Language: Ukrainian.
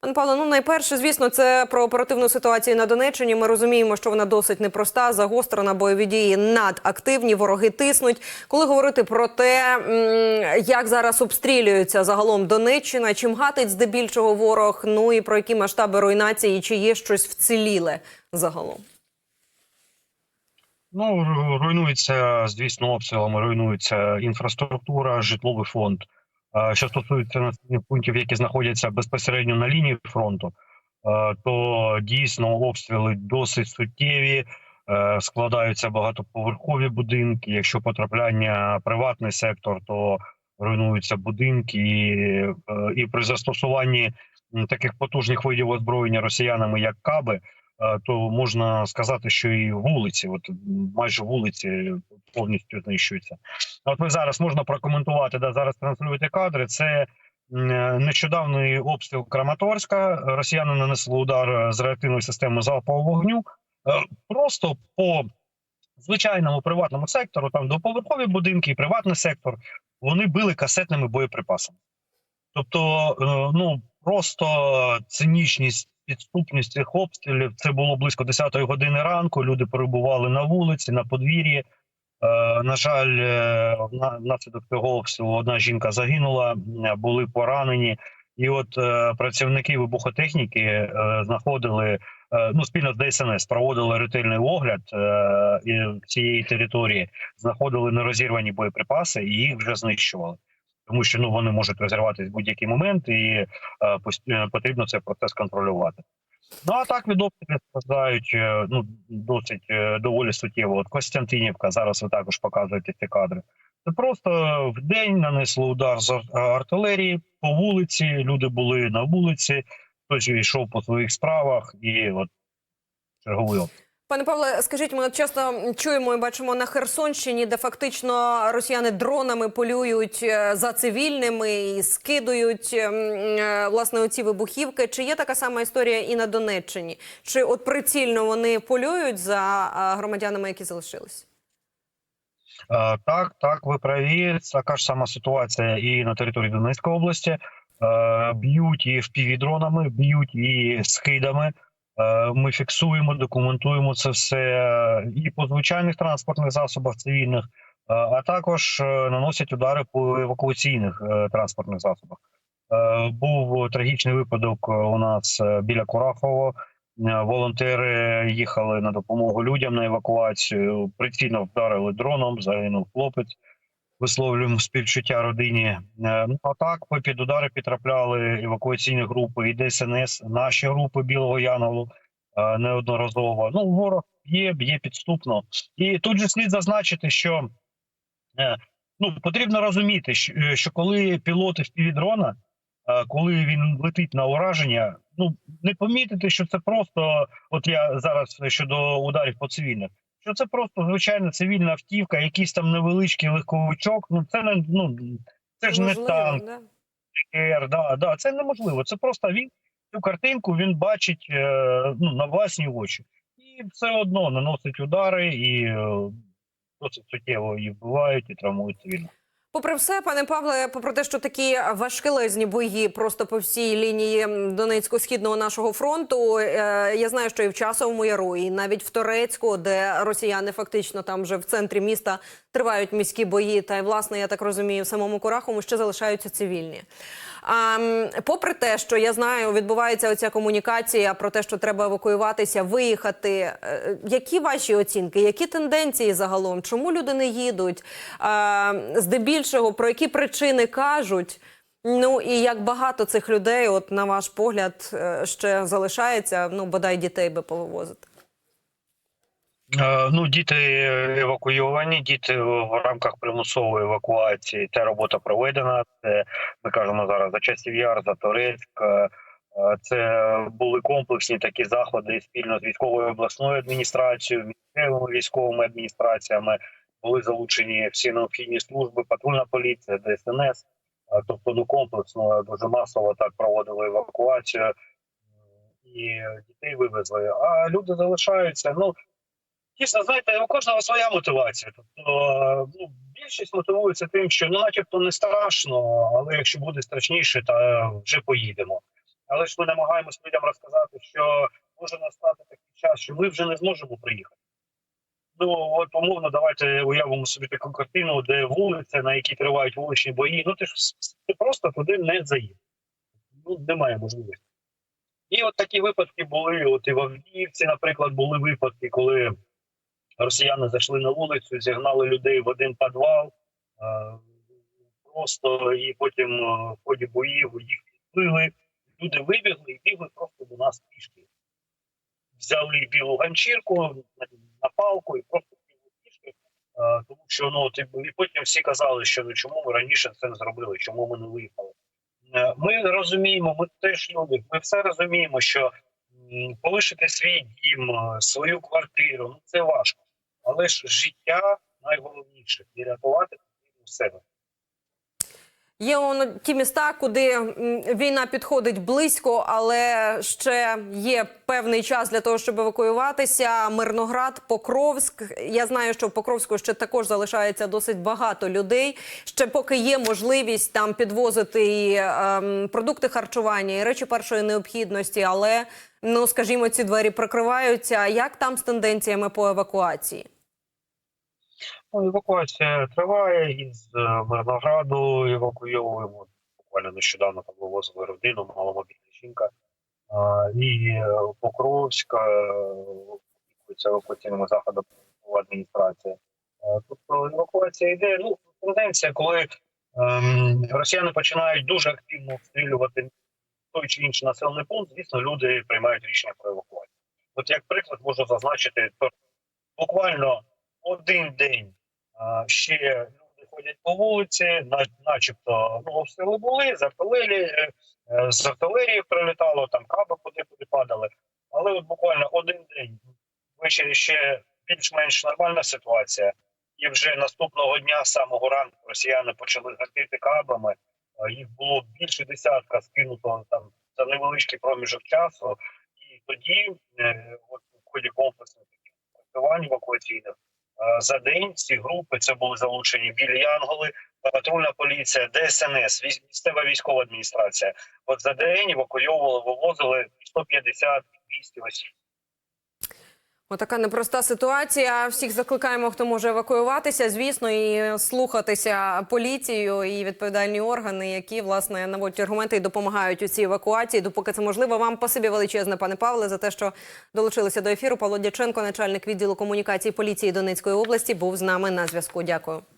Пане Павло, ну найперше, звісно, це про оперативну ситуацію на Донеччині. Ми розуміємо, що вона досить непроста, загострена, бойові дії надактивні, вороги тиснуть. Коли говорити про те, як зараз обстрілюється загалом Донеччина, чим гатить здебільшого ворог, ну і про які масштаби руйнації, чи є щось вціліле загалом? Ну, руйнується, звісно, обстрілами руйнується інфраструктура, житловий фонд. Що стосується населених пунктів, які знаходяться безпосередньо на лінії фронту, то дійсно обстріли досить суттєві, е, складаються багатоповерхові будинки. Якщо потрапляння приватний сектор, то руйнуються будинки, і, е, і при застосуванні таких потужних видів озброєння росіянами, як каби, то можна сказати, що і вулиці, от майже вулиці повністю знищуються. От ви зараз можна прокоментувати, да зараз транслюєте кадри. Це е, нещодавний обстріл Краматорська. Росіяни нанесли удар з реактивної системи залпового вогню. Е, Просто по звичайному приватному сектору, там двоповерхові будинки і приватний сектор, вони били касетними боєприпасами. Тобто, е, ну просто цинічність, підступність цих обстрілів. Це було близько 10-ї години ранку. Люди перебували на вулиці, на подвір'ї. Е, на жаль, е, вна- внаслідок цього обстрілу одна жінка загинула, е, були поранені. І от працівники вибухотехніки знаходили ну спільно з ДСНС проводили ретельний огляд цієї території, знаходили нерозірвані боєприпаси і їх вже знищували, тому що ну вони можуть розірватися в будь-який момент, і е, е, потрібно цей процес контролювати. Ну а так від обстрілів е, ну досить е, доволі суттєво. От Костянтинівка зараз ви також показуєте ці кадри. Це просто в день нанесли удар з артилерії по вулиці. Люди були на вулиці, хтось йшов по своїх справах, і от черговий обстріл. Пане Павле, скажіть, ми часто чуємо і бачимо на Херсонщині, де фактично росіяни дронами полюють е, за цивільними і скидують ем, е, власне оці вибухівки. Чи є така сама історія і на Донеччині? Чи от прицільно вони полюють за е, громадянами, які залишились? Так, так, ви праві. Така ж сама ситуація і на території Донецької області. Б'ють і впівдронами, б'ють і скидами. Е, Ми фіксуємо, документуємо це все е, і по звичайних транспортних засобах цивільних, е, а також наносять удари по евакуаційних транспортних засобах. Був трагічний випадок у нас біля Курахово. Волонтери їхали на допомогу людям на евакуацію. Прицільно вдарили дроном, загинув хлопець. Висловлюємо співчуття родині. Е, Ну а так під удари підтрапляли евакуаційні групи і ДСНС, наші групи Білого Янголу е, неодноразово. Ну, ворог є, б'є підступно. І тут же слід зазначити, що е, ну потрібно розуміти, що, коли пілоти в дрона, е, коли він летить на ураження, ну не помітити, що це просто, от я зараз щодо ударів по цивільних, що це просто звичайна цивільна автівка, якийсь там невеличкий легковичок. Ну це не ну це ж не танк, да? РР, да, да, це неможливо. Це просто він цю картинку він бачить е, ну, на власні очі, і все одно наносить удари і е, досить суттєво і вбивають і травмують цивільно. Попри все, пане Павле, попри те, що такі важкелезні бої просто по всій лінії Донецько-східного нашого фронту, е, я знаю, що і в часовому яру, і навіть в Торецьку, де росіяни фактично там вже в центрі міста тривають міські бої, та й власне, я так розумію, в самому Курахому ще залишаються цивільні. А, попри те, що я знаю, відбувається оця комунікація про те, що треба евакуюватися, виїхати. е, Які ваші оцінки? Які тенденції загалом? Чому люди не їдуть? А, здебільшого про які причини кажуть? Ну і як багато цих людей, от на ваш погляд, е, ще залишається, ну бодай дітей би повивозити. Е, Ну, діти евакуйовані, діти в рамках примусової евакуації. Ця робота проведена. Це ми кажемо зараз за часів яр, за Торецьк. Е, Це були комплексні такі заходи спільно з військовою обласною адміністрацією, місцевими військовими адміністраціями. Були залучені всі необхідні служби, патрульна поліція, ДСНС. Е, Тобто, ну комплексно дуже масово так проводили евакуацію і дітей вивезли. А люди залишаються. Ну Дійсно, знаєте, у кожного своя мотивація. Тобто, ну, більшість мотивується тим, що начебто не страшно, але якщо буде страшніше, то вже поїдемо. Але ж ми намагаємось людям розказати, що може настати такий час, що ми вже не зможемо приїхати. Ну от умовно, давайте уявимо собі таку картину, де вулиця, на якій тривають вуличні бої. Ну ти ж ти просто туди не заїдеш. Ну немає можливості. І от такі випадки були. От і в Авдіївці, наприклад, були випадки, коли росіяни зайшли на вулицю, зігнали людей в один підвал, е, просто і потім е, в ході боїв їх відбили. Люди вибігли і бігли просто до нас пішки. Взяли білу ганчірку на, палку і просто бігли пішки. Е, тому що ну і потім всі казали, що ну чому ми раніше це не зробили, чому ми не виїхали. Ми розуміємо, ми теж люди, ми все розуміємо, що полишити свій дім, свою квартиру, ну це важко. Але ж життя найголовніше і рятувати потрібно себе. Є он ті міста, куди війна підходить близько, але ще є певний час для того, щоб евакуюватися. Мирноград, Покровськ. Я знаю, що в Покровську ще також залишається досить багато людей. Ще поки є можливість там підвозити і ем, продукти харчування, і речі першої необхідності, але ну скажімо, ці двері прикриваються. Як там з тенденціями по евакуації? Ну, евакуація триває із е, Мирнограду. Евакуйовуємо буквально нещодавно там вивозили родину, маломобільна жінка. І е, Покровська е, опікується евакуаційними заходами адміністрація. Е, Тобто евакуація йде. Ну тенденція, коли ем, росіяни починають дуже активно обстрілювати той чи інший населений пункт, звісно, люди приймають рішення про евакуацію. От як приклад можу зазначити, то буквально один день ще люди ходять по вулиці, на- начебто ну, обстріли були, з е, е, з артилерії прилітало, там каби куди-куди падали. Але от буквально один день ввечері ще більш-менш нормальна ситуація. І вже наступного дня, з самого ранку, росіяни почали гатити кабами. Е, Їх було більше десятка скинуто там за невеличкий проміжок часу. І тоді, е, от в ході комплексних працювань евакуаційних, Е, за день ці групи це були залучені білі янголи, патрульна поліція, ДСНС, місцева військова адміністрація. От за день евакуйовували, вивозили 150-200 осіб. Отака непроста ситуація. Всіх закликаємо, хто може евакуюватися, звісно, і слухатися поліцію і відповідальні органи, які власне наводять аргументи і допомагають у цій евакуації. Допоки це можливо. Вам пасибі величезне, пане Павле, за те, що долучилися до ефіру. Павло Дяченко, начальник відділу комунікації поліції Донецької області, був з нами на зв'язку. Дякую.